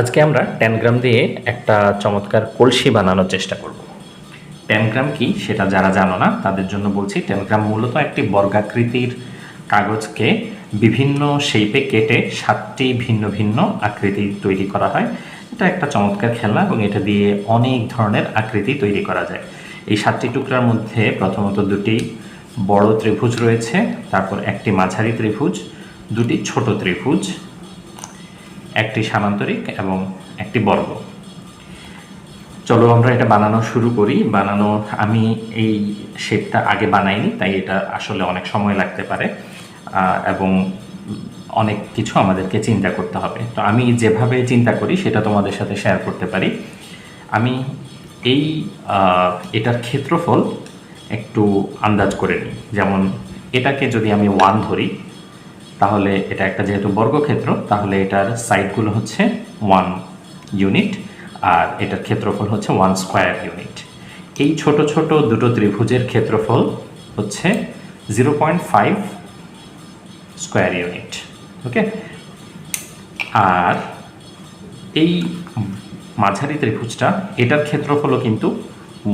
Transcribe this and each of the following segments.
আজকে আমরা টেন গ্রাম দিয়ে একটা চমৎকার কলসি বানানোর চেষ্টা করব। টেন গ্রাম কি সেটা যারা জানো না, তাদের জন্য বলছি টেন গ্রাম মূলত একটি বর্গাকৃতির কাগজকে বিভিন্ন শেপে কেটে সাতটি ভিন্ন ভিন্ন আকৃতি তৈরি করা হয়। এটা একটা চমৎকার খেলনা এবং এটা দিয়ে অনেক ধরনের আকৃতি তৈরি করা যায়। এই সাতটি টুকরার মধ্যে প্রথমত দুটি বড় ত্রিভুজ রয়েছে, তারপর একটি মাঝারি ত্রিভুজ, দুটি ছোট ত্রিভুজ একটি সামান্তরিক এবং একটি বর্গ। চলো আমরা এটা বানানো শুরু করি। বানানো, আমি এই শেপটা আগে বানাইনি, তাই এটা আসলে অনেক সময় লাগতে পারে এবং অনেক কিছু আমাদেরকে চিন্তা করতে হবে। তো আমি যেভাবে চিন্তা করি, সেটা তোমাদের সাথে শেয়ার করতে পারি। আমি এই এটার ক্ষেত্রফল একটু আন্দাজ করে নিই। যেমন, এটাকে যদি আমি ওয়ান ধরি তাহলে এটা একটা যেহেতু বর্গক্ষেত্র, তাহলে এটার সাইডগুলো হচ্ছে ওয়ান ইউনিট আর এটার ক্ষেত্রফল হচ্ছে ওয়ান স্কোয়ার ইউনিট এই ছোট ছোট দুটো ত্রিভুজের ক্ষেত্রফল হচ্ছে zero point five square unit okay আর এই মাঝারি ত্রিভুজটা, এটার ক্ষেত্রফলও কিন্তু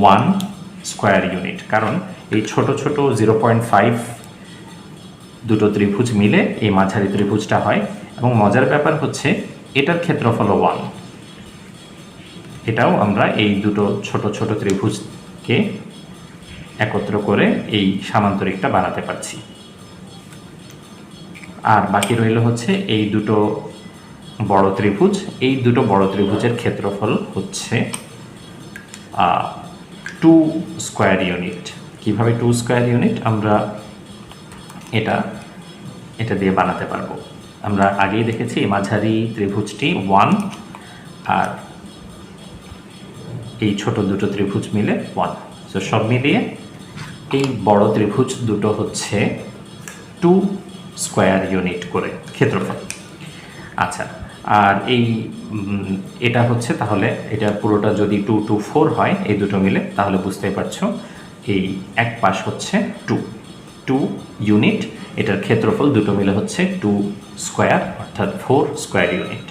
ওয়ান স্কোয়ার ইউনিট কারণ এই ছোট ছোট জিরো পয়েন্ট ফাইভ দুটো ত্রিভুজ মিলে এই মাঝারি ত্রিভুজটা হয় এবং মজার ব্যাপার হচ্ছে এটার ক্ষেত্রফল ওয়ান এটাও আমরা এই দুটো ছোট ছোট ত্রিভুজকে একত্র করে এই সামান্তরিকটা বানাতে পারছি। আর বাকি রইল হচ্ছে এই দুটো বড় ত্রিভুজ। এই দুটো বড় ত্রিভুজের ক্ষেত্রফল হচ্ছে টু স্কোয়ার ইউনিট কীভাবে টু স্কোয়ার ইউনিট আমরা এটা এটা দিয়ে বানাতে পারব। আমরা আগেই দেখেছি, মাঝারি ত্রিভুজটি ওয়ান আর এই ছোট দুটো ত্রিভুজ মিলে ওয়ান সো সব মিলিয়ে এই বড় ত্রিভুজ দুটো হচ্ছে টু স্কোয়ার ইউনিট করে ক্ষেত্রফল। আচ্ছা আর এই এটা হচ্ছে তাহলে, এটা পুরোটা যদি টু টু ফোর হয়, এই দুটো মিলে, তাহলে বুঝতেই পারছ, এই এক পাশ হচ্ছে টু টু ইউনিট এটার ক্ষেত্রফল দুটো মিলে হচ্ছে টু স্কোয়ার অর্থাৎ ফোর স্কোয়ার ইউনিট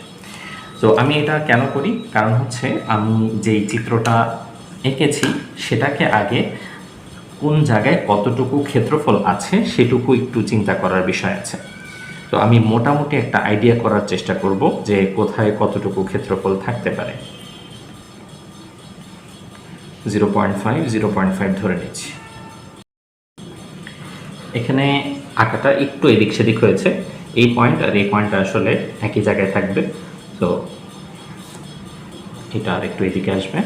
তো আমি এটা কেন করি? কারণ হচ্ছে আমি যেই চিত্রটা এঁকেছি, সেটাকে আগে কোন জায়গায় কতটুকু ক্ষেত্রফল আছে, সেটুকু একটু চিন্তা করার বিষয় আছে। তো আমি মোটামুটি একটা আইডিয়া করার চেষ্টা করব যে কোথায় কতটুকু ক্ষেত্রফল থাকতে পারে। Zero point five zero point five ধরে নিচ্ছি। এখানে আঁকাটা একটু এদিক সেদিক হয়েছে। এই পয়েন্ট আর এই পয়েন্টটা আসলে একই জায়গায় থাকবে। তো এটা আর একটু এদিকে আসবে।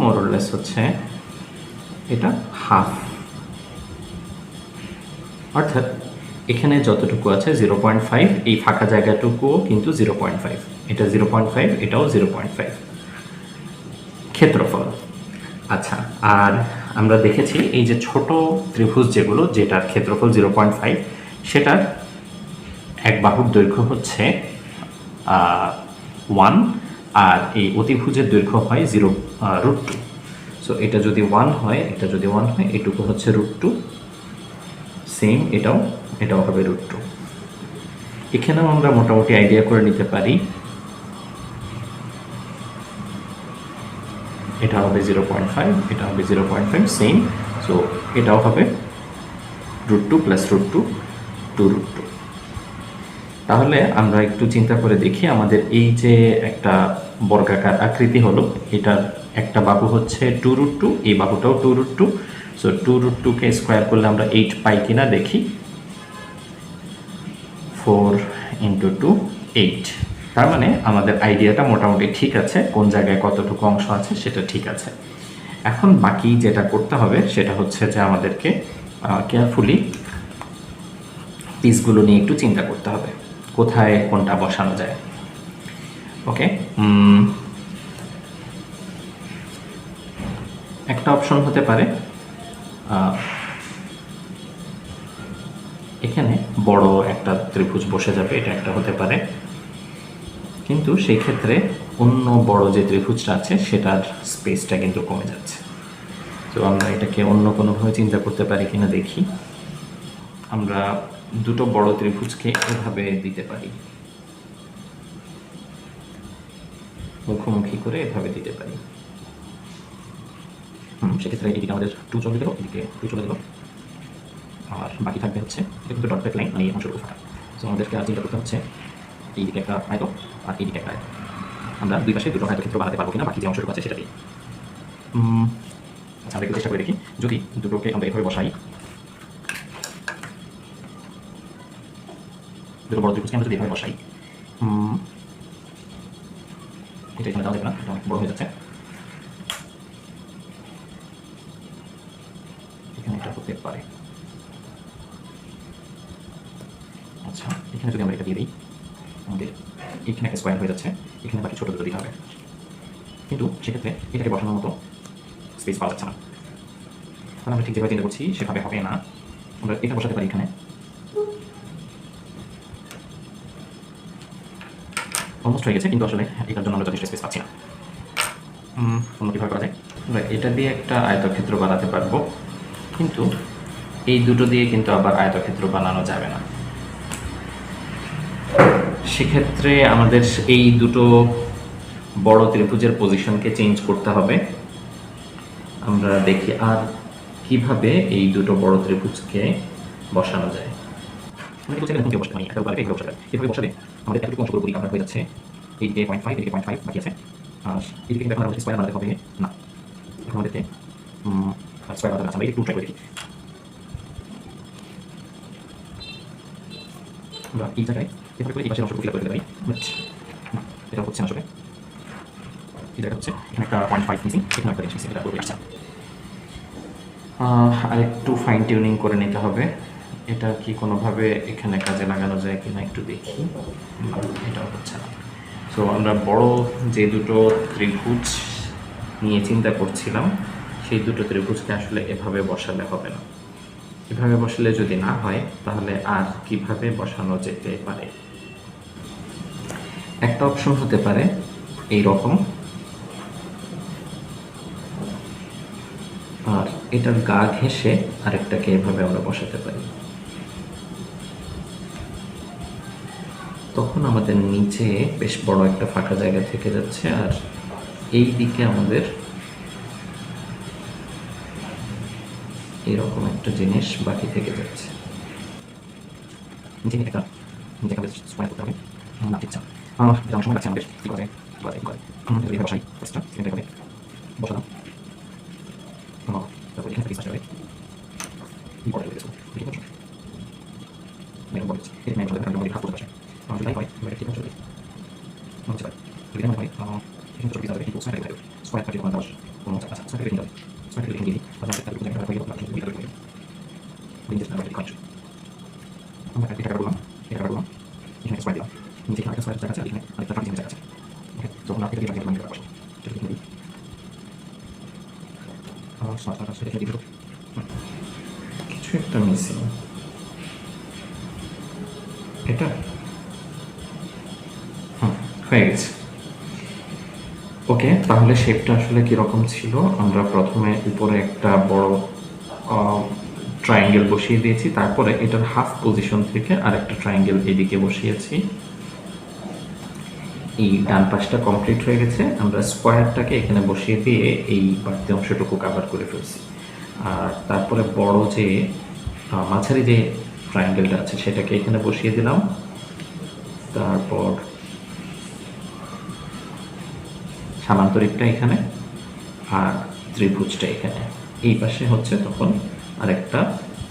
মোরলেস হচ্ছে এটা হাফ অর্থাৎ এখানে যতটুকু আছে জিরো পয়েন্ট ফাইভ এই ফাঁকা জায়গাটুকুও কিন্তু জিরো পয়েন্ট ফাইভ এটা জিরো পয়েন্ট ফাইভ এটাও জিরো পয়েন্ট ফাইভ ক্ষেত্রফল। আচ্ছা আর আমরা দেখেছি এই যে ছোট ত্রিভুজ যেগুলো, যেটার ক্ষেত্রফল জিরো পয়েন্ট ফাইভ সেটার এক বাহুর দৈর্ঘ্য হচ্ছে ওয়ান আর এই অতিভুজের দৈর্ঘ্য হয় জিরো রুট টু সো এটা যদি ওয়ান হয়, এটা যদি ওয়ান হয়, এটুকু হচ্ছে রুট টু সেম এটাও এটাও হবে রুট টু এখানেও আমরা মোটামুটি আইডিয়া করে নিতে পারি এটা হবে জিরো পয়েন্ট ফাইভ এটা হবে zero point five same so এটাও হবে root two plus root two two root two তাহলে আমরা একটু চিন্তা করে দেখি আমাদের এই যে একটা বর্গাকার আকৃতি হলো, এটার একটা বাহু হচ্ছে টু রুট টু এই বাহুটাও two root two so two root টুকে স্কোয়ার করলে আমরা এইট পাই কিনা দেখি। ফোর ইন্টু টু এইট তার মানে আমাদের আইডিয়াটা মোটামুটি ঠিক আছে, কোন জায়গায় কতটুকু অংশ আছে সেটা ঠিক আছে। এখন বাকি যেটা করতে হবে সেটা হচ্ছে যে আমাদেরকে কেয়ারফুলি পিসগুলো নিয়ে একটু চিন্তা করতে হবে, কোথায় কোনটা বসানো যায়। ওকে একটা অপশন হতে পারে এখানে বড় একটা ত্রিভুজ বসে যাবে, এটা একটা হতে পারে। কিন্তু সেই ক্ষেত্রে অন্য বড় যে ত্রিভুজটা আছে, সেটার স্পেসটা কিন্তু কমে যাচ্ছে। তো আমরা এটাকে অন্য কোনোভাবে চিন্তা করতে পারি কিনা দেখি। আমরা দুটো বড় ত্রিভুজকে এভাবে দিতে পারি। মুখোমুখি করে এভাবে দিতে পারি। সেক্ষেত্রে এদিকে আমাদের টু চলে গেল, এদিকে টু চলে গেল। আর বাকি থাকবে হচ্ছে এটা কিন্তু ডট লাইন মানে এই অংশটুকু ফাঁকা। তো আমাদেরকে আর চিন্তা করতে হচ্ছে, এইদিকে একটা আয়ত আর এইদিকে একটা আমরা দুই পাশে দুটো আয়তক্ষেত্র বানাতে পারব কিনা, বাকি যে অংশটুকু আছে সেটা দিয়ে। আচ্ছা আমরা চেষ্টা করে দেখি। যদি দুটোকে আমরা এভাবে বসাই। দুটো বড় ত্রিভুজকে আমরা যদি এভাবে বসাই। এটা এখানে দেওয়া যাবে না, এটা বড় হয়ে যাচ্ছে। এখানে এটা হতে পারে। আচ্ছা এখানে যদি আমরা এটা দিয়ে দিই। আমাদের এখানে একটা স্কোয়ার হয়ে যাচ্ছে। এখানে বাকি ছোটো দুটো দিতে হবে। কিন্তু সেক্ষেত্রে এটাকে বসানোর মতো স্পেস পাওয়া যাচ্ছে না। তাহলে আমরা ঠিক যেভাবে চিন্তা করছি সেভাবে হবে না। আমরা এটা বসাতে পারি এখানে। অলমোস্ট হয়ে গেছে কিন্তু আসলে এটার জন্য আমরা যথেষ্ট স্পেস পাচ্ছি না। অন্য কীভাবে করা যায়? আমরা এটা দিয়ে একটা আয়তক্ষেত্র বানাতে পারব। কিন্তু এই দুটো দিয়ে কিন্তু আবার আয়তক্ষেত্র বানানো যাবে না। সেক্ষেত্রে আমাদের এই দুটো বড় ত্রিভুজের পজিশনকে চেঞ্জ করতে হবে। আমরা দেখি আর কীভাবে এই দুটো বড় ত্রিভুজকে বসানো যায়। পয়েন্ট ফাইভ ফাইভ আমাদের না। আমরা এই জায়গায় করে এই করে দিতে পারি এটা হচ্ছে আসলে। হচ্ছে। এখানে একটা পয়েন্ট ফাইভ মিসিং এখানে একটা জিনিস এটা আসছে আর একটু ফাইন টিউনিং করে নিতে হবে। এটা কি কোনোভাবে এখানে কাজে লাগানো যায় কিনা একটু দেখি। এটাও হচ্ছে না। সো আমরা বড় যে দুটো ত্রিভুজ নিয়ে চিন্তা করছিলাম, সেই দুটো ত্রিভুজকে আসলে এভাবে বসালে হবে না। এভাবে বসালে যদি না হয়, তাহলে আর কীভাবে বসানো যেতে পারে? একটা অপশন হতে পারে এই রকম আর এটার গা ঘেঁষে আরেকটাকে এভাবে আমরা বসাতে পারি। তখন আমাদের নিচে বেশ বড় একটা ফাঁকা জায়গা থেকে যাচ্ছে, আর এই দিকে আমাদের এরকম একটা জিনিস বাকি থেকে যাচ্ছে। নিচে একটা আমাদের করতে হবে না যেমন সময় লাগছে আমাদের কি করে কি করে কি করে হুম, এভাবে বসাই ফার্স্টটা সেকেন্ড এভাবে বসালাম। তারপর এখান হবে বড় হয়ে গেছে। ঠিক আছে মেরুন বড় হচ্ছে এটা মেরুন বড় হবে হাফ করতে পারছে আমার যদি হয় এবারে ঠিক আছে মনে হচ্ছে যদি মনে এখানে করে এটা টাকা এখানে স্কোয়ার দিলাম। নিচে এখানে একটা স্কোয়ার আছে আর এখানে আরেকটা ফাঁকি জায়গা আছে ওকে যখন আপনি এটা হয়ে ওকে, তাহলে শেপটা আসলে কীরকম ছিল? আমরা প্রথমে উপরে একটা বড় ট্রায়াঙ্গেল বসিয়ে দিয়েছি। তারপরে এটার হাফ পজিশন থেকে আরেকটা ট্রায়াঙ্গেল এদিকে বসিয়েছি। এই ডান পাশটা কমপ্লিট হয়ে গেছে। আমরা স্কোয়ারটাকে এখানে বসিয়ে দিয়ে এই বাড়তি অংশটুকু কাভার করে ফেলছি। আর তারপরে বড় যে মাঝারি যে ট্রায়াঙ্গেলটা আছে, সেটাকে এখানে বসিয়ে দিলাম। তারপর সামান্তরিকটা এখানে আর ত্রিভুজটা এখানে। এই পাশে হচ্ছে তখন আরেকটা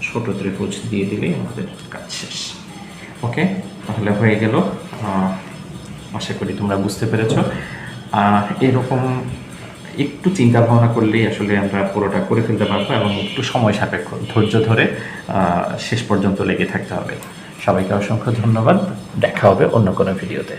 ছোট ত্রিভুজ দিয়ে দিলেই আমাদের কাজ শেষ। ওকে তাহলে হয়ে গেল আশা করি তোমরা বুঝতে পেরেছ। এরকম একটু চিন্তা ভাবনা করলেই আসলে আমরা পুরোটা করে ফেলতে পারব এবং একটু সময় সাপেক্ষ, ধৈর্য ধরে শেষ পর্যন্ত লেগে থাকতে হবে। সবাইকে অসংখ্য ধন্যবাদ। দেখা হবে অন্য কোনো ভিডিওতে।